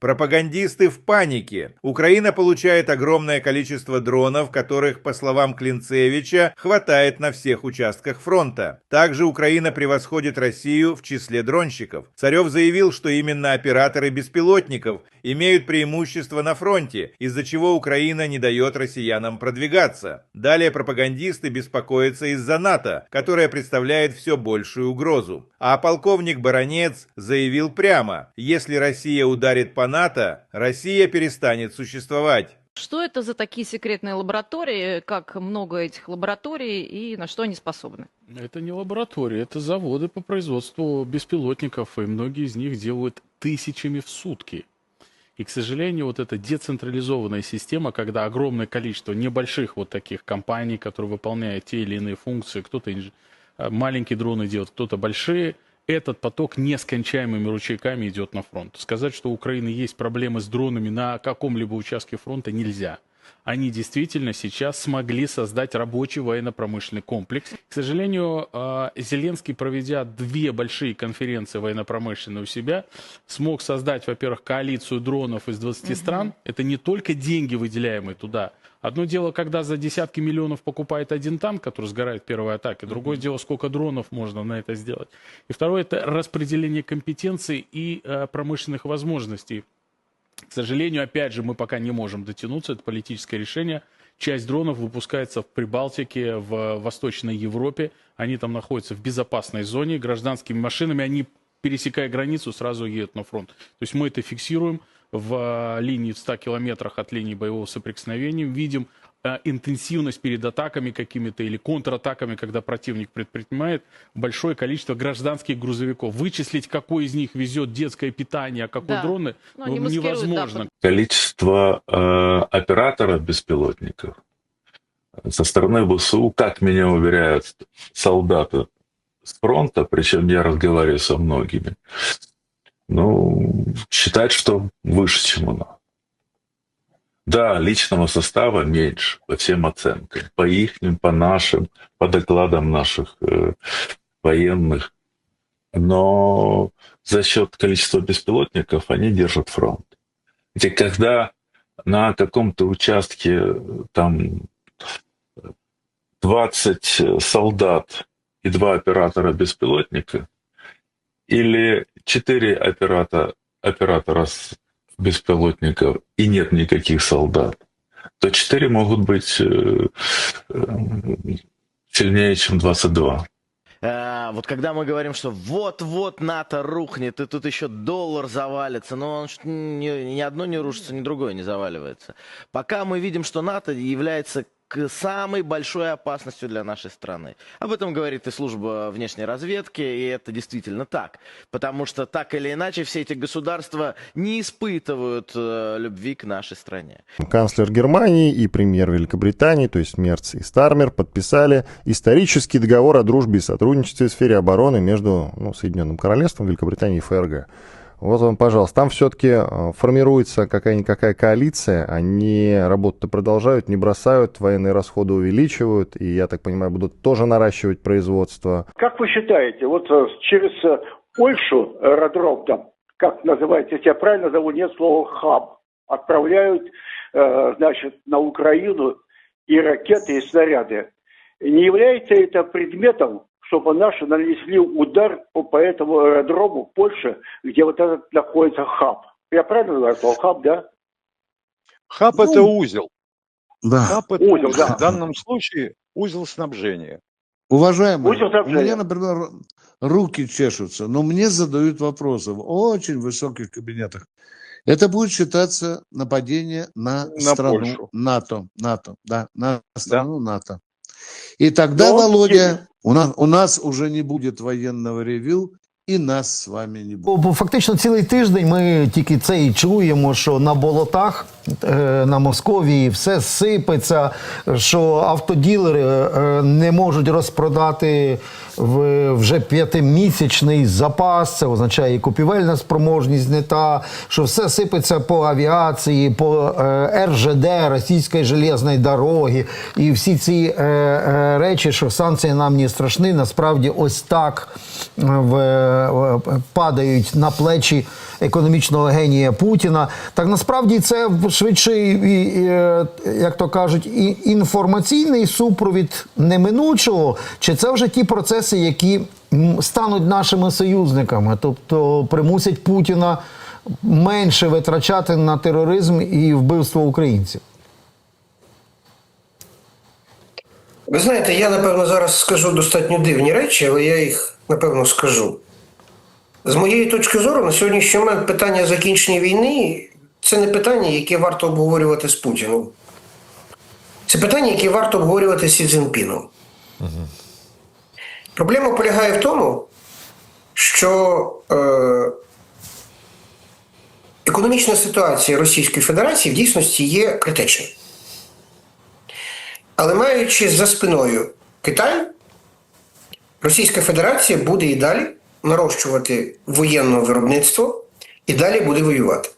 Пропагандисты в панике. Украина получает огромное количество дронов, которых, по словам Клинцевича, хватает на всех участках фронта. Также Украина превосходит Россию в числе дронщиков. Царев заявил, что именно операторы беспилотников имеют преимущество на фронте, из-за чего Украина не дает россиянам продвигаться. Далее пропагандисты беспокоятся из-за НАТО, которая представляет все большую угрозу. А полковник Баранец заявил прямо, если Россия ударит по НАТО, Россия перестанет существовать. Что это за такие секретные лаборатории, как много этих лабораторий и на что они способны? Это не лаборатория, это заводы по производству беспилотников, и многие из них делают тысячами в сутки. И, к сожалению, вот эта децентрализованная система, когда огромное количество небольших вот таких компаний, которые выполняют те или иные функции, кто-то инж- э, маленькие дроны делает, кто-то большие, этот поток нескончаемыми ручейками идет на фронт. Сказать, что у Украины есть проблемы с дронами на каком-либо участке фронта нельзя. Они действительно сейчас смогли создать рабочий военно-промышленный комплекс. К сожалению, э, Зеленский, проведя две большие конференции военно-промышленные у себя, смог создать, во-первых, коалицию дронов из 20 стран. Это не только деньги, выделяемые туда. Одно дело, когда за десятки миллионов покупает один танк, который сгорает в первой атаке. Другое дело, сколько дронов можно на это сделать. И второе, это распределение компетенций и э, промышленных возможностей. К сожалению, опять же, мы пока не можем дотянуться, это политическое решение. Часть дронов выпускается в Прибалтике, в Восточной Европе. Они там находятся в безопасной зоне. Гражданскими машинами они, пересекая границу, сразу едут на фронт. То есть мы это фиксируем в э, линии в 100 километрах от линии боевого соприкосновения. Видим интенсивность перед атаками какими-то или контратаками, когда противник предпринимает большое количество гражданских грузовиков. Вычислить, какой из них везет детское питание, а какой Да. дроны, Ну, ну, маскируют, да, невозможно. количество э, операторов беспилотников со стороны ВСУ, как меня уверяют солдаты с фронта, причем я разговариваю со многими, ну, считать, что выше, чем у нас. Да, личного состава меньше по всем оценкам, по их, по нашим, по докладам наших э, военных, но за счет количества беспилотников они держат фронт. Ведь когда на каком-то участке э, там 20 солдат и два оператора беспилотника, или 4 оператора, оператора беспилотников и нет никаких солдат, то 4 могут быть э, э, сильнее, чем 22. Э, вот когда мы говорим, что вот-вот НАТО рухнет, и тут еще доллар завалится, но он ни, ни одно не рушится, ни другое не заваливается. Пока мы видим, что НАТО является к самой большой опасностью для нашей страны. Об этом говорит и служба внешней разведки, и это действительно так. Потому что так или иначе все эти государства не испытывают э, любви к нашей стране. Канцлер Германии и премьер Великобритании, то есть Мерц и Стармер, подписали исторический договор о дружбе и сотрудничестве в сфере обороны между ну, Соединенным Королевством, Великобританией и ФРГ. Вот вам, пожалуйста, там все-таки формируется какая-никакая коалиция, они работу продолжают, не бросают, военные расходы увеличивают, и, я так понимаю, будут тоже наращивать производство. Как вы считаете, вот э, через э, Польшу аэродром там, как называется, если я правильно зову, нет слова хаб, отправляют, э, значит, на Украину и ракеты, и снаряды. Не является это предметом, чтобы наши нанесли удар по, по этому аэродрому в Польше, где вот этот находится хаб? Я правильно слово хаб, да? Хаб Ну, это узел. Да. Хаб это Узел, да. в данном случае узел снабжения. Уважаемые, Узел у снабжения. меня, например, руки чешутся, но мне задают вопросы в очень высоких кабинетах. Это будет считаться нападение на, На страну Польшу. НАТО. НАТО, да, на страну НАТО. И тогда, Но Володя, у нас, у нас уже не будет военного ревю, і нас з вами не буде. Бо фактично цілий тиждень ми тільки це і чуємо, що на болотах е, на Московії, все сипеться, що автоділери е, не можуть розпродати в- вже п'ятимісячний запас. Це означає і купівельна спроможність не та, що все сипеться по авіації, по е, РЖД, російської железної дороги, і всі ці е, е, речі, що санкції нам не страшні, насправді ось так в, падають на плечі економічного генія Путіна. Так насправді це швидше, як то кажуть, інформаційний супровід неминучого, чи це вже ті процеси, які стануть нашими союзниками, тобто примусять Путіна менше витрачати на тероризм і вбивство українців. Ви знаєте, я напевно зараз скажу достатньо дивні речі, але я їх напевно скажу. З моєї точки зору, на сьогоднішній момент питання закінчення війни це не питання, яке варто обговорювати з Путіним. Це питання, яке варто обговорювати з Сі Цзіньпіном. Проблема полягає в тому, що е, економічна ситуація Російської Федерації в дійсності є критичною. Але маючи за спиною Китай, Російська Федерація буде і далі нарощувати воєнне виробництво і далі буде воювати.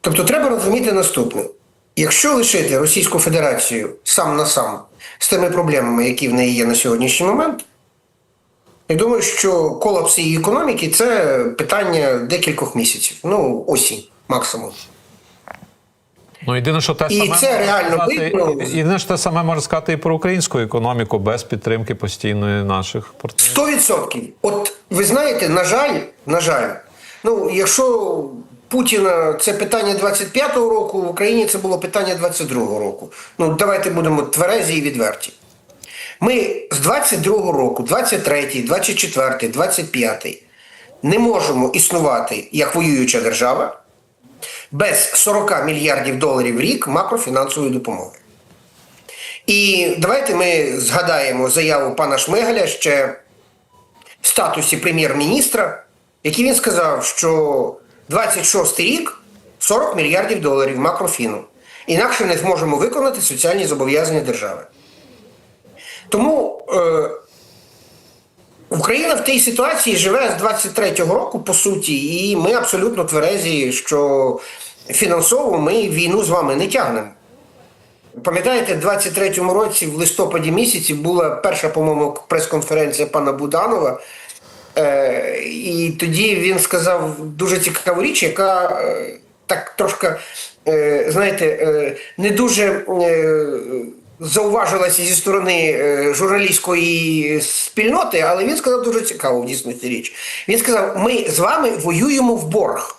Тобто треба розуміти наступне: якщо лишити Російську Федерацію сам на сам з тими проблемами, які в неї є на сьогоднішній момент, я думаю, що колапс її економіки це питання декількох місяців, ну осінь максимум. Ну, єдине, що те І саме це реально сказати- видно. Єдине, що те саме можна сказати і про українську економіку без підтримки постійної наших партнерів. Сто відсотків. От ви знаєте, на жаль, на жаль, ну якщо Путіна це питання 25-го року, в Україні це було питання 22-го року. Ну давайте будемо тверезі і відверті. Ми з 22-го року, 23-й, 24-й, 25-й не можемо існувати як воююча держава без 40 мільярдів доларів в рік макрофінансової допомоги. І давайте ми згадаємо заяву пана Шмигаля ще в статусі прем'єр-міністра, який він сказав, що 26 рік 40 мільярдів доларів макрофіну. Інакше не зможемо виконати соціальні зобов'язання держави. Тому е, Україна в тій ситуації живе з 23-го року, по суті, і ми абсолютно тверезі, що фінансово ми війну з вами не тягнемо. Пам'ятаєте, в 23-му році, в листопаді місяці, була перша, по-моєму, прес-конференція пана Буданова. Е, і тоді він сказав дуже цікаву річ, яка е, так трошки, е, знаєте, не дуже зауважилася зі сторони журналістської спільноти, але він сказав дуже цікаву в дійсності річ. Він сказав: ми з вами воюємо в борг.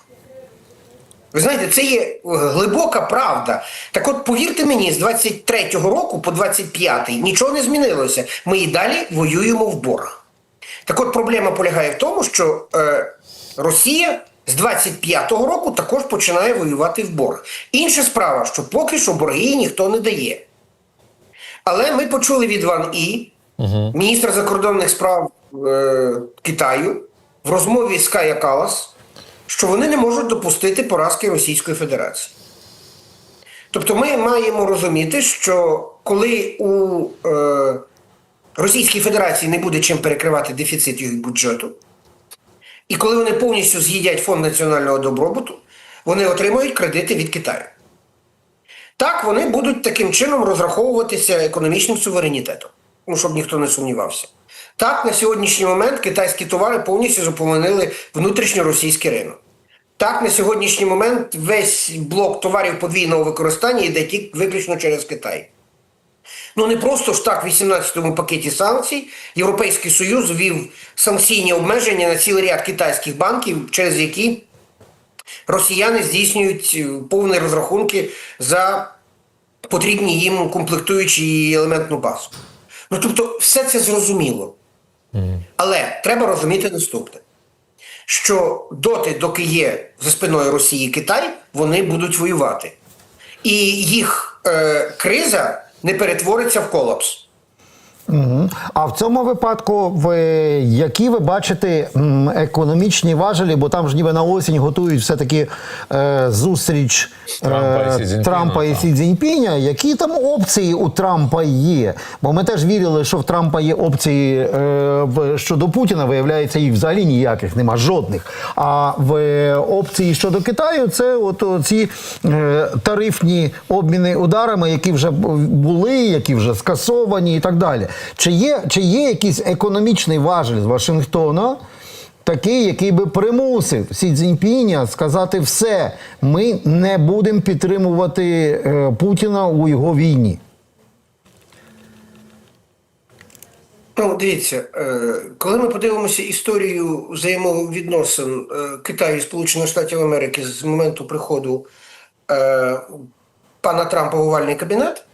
Ви знаєте, це є глибока правда. Так от повірте мені, з 23-го року по 25-й нічого не змінилося. Ми і далі воюємо в борг. Так от проблема полягає в тому, що е, Росія з 25-го року також починає воювати в борг. Інша справа, що поки що борги ніхто не дає. Але ми почули від Ван І, міністра закордонних справ е, Китаю, в розмові з Кая Калас, що вони не можуть допустити поразки Російської Федерації. Тобто ми маємо розуміти, що коли у е, Російській Федерації не буде чим перекривати дефіцит їх бюджету, і коли вони повністю з'їдять фонд національного добробуту, вони отримують кредити від Китаю. Так, вони будуть таким чином розраховуватися економічним суверенітетом, ну, щоб ніхто не сумнівався. Так, на сьогоднішній момент китайські товари повністю заполонили внутрішньоросійський ринок. Так, на сьогоднішній момент весь блок товарів подвійного використання йде тільки виключно через Китай. Ну не просто ж так в 18-му пакеті санкцій Європейський Союз ввів санкційні обмеження на цілий ряд китайських банків, через які росіяни здійснюють е, повні розрахунки за потрібні їм комплектуючі і елементну базу. Ну тобто, все це зрозуміло. Але треба розуміти наступне: що доти, доки є за спиною Росії Китай, вони будуть воювати. І їх е, криза не перетвориться в колапс. А в цьому випадку, ви, які ви бачите економічні важелі, бо там ж ніби на осінь готують все-таки е, зустріч е, Трампа і. Сі Цзіньпіня. Які там опції у Трампа є? Бо ми теж вірили, що в Трампа є опції е, в, щодо Путіна, виявляється, їх взагалі ніяких нема, жодних. А в опції щодо Китаю це от ці е, тарифні обміни ударами, які вже були, які вже скасовані і так далі. Чи є, чи є якийсь економічний важель з Вашингтона? Такий, який би примусив Сі Цзіньпіня сказати все, ми не будемо підтримувати е, Путіна у його війні. Ну, дивіться, е, коли ми подивимося історію взаємовідносин е, Китаю і Сполучених Штатів Америки з моменту приходу пана Трампа в овальний кабінет,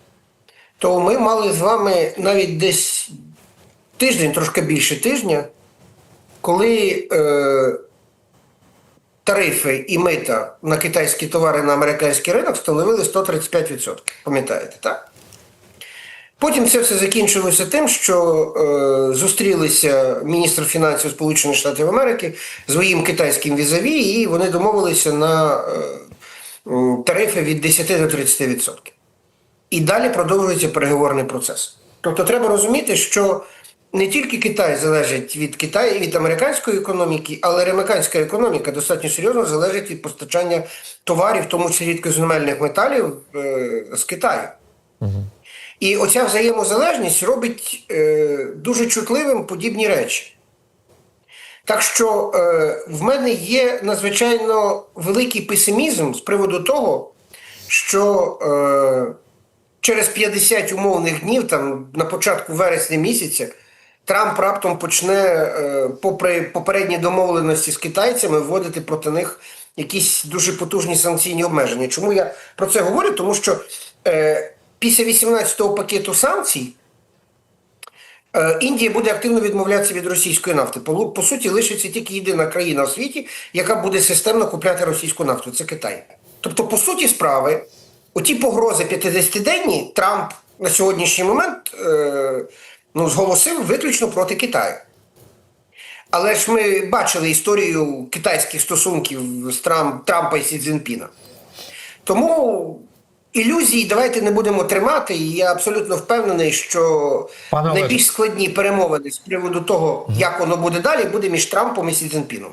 то ми мали з вами навіть десь тиждень, трошки більше тижня, коли е, тарифи і мита на китайські товари на американський ринок становили 135%. Пам'ятаєте, так? Потім це все закінчилося тим, що е, зустрілися міністр фінансів Сполучених Штатів Америки своїм китайським візаві, і вони домовилися на е, тарифи від 10 до 30%. І далі продовжується переговорний процес. Тобто треба розуміти, що не тільки Китай залежить від Китаю від американської економіки, але американська економіка достатньо серйозно залежить від постачання товарів, в тому числі рідкоземельних металів е, з Китаю. І оця взаємозалежність робить е, дуже чутливим подібні речі. Так що е, в мене є надзвичайно великий песимізм з приводу того, що е, через 50 умовних днів, там на початку вересня місяця, Трамп раптом почне, е, попри попередні домовленості з китайцями, вводити проти них якісь дуже потужні санкційні обмеження. Чому я про це говорю? Тому що е, після 18-го пакету санкцій е, Індія буде активно відмовлятися від російської нафти. По, по суті, лишиться тільки єдина країна у світі, яка буде системно купляти російську нафту. Це Китай. Тобто, по суті справи, оті погрози 50-денні Трамп на сьогоднішній момент е, ну, зголосив виключно проти Китаю. Але ж ми бачили історію китайських стосунків з Трамп, Трампа і Сі Цзіньпіна. Тому ілюзій давайте не будемо тримати. І я абсолютно впевнений, що Пане найбільш складні перемовини з приводу того, як воно буде далі, буде між Трампом і Сі Цзіньпіном.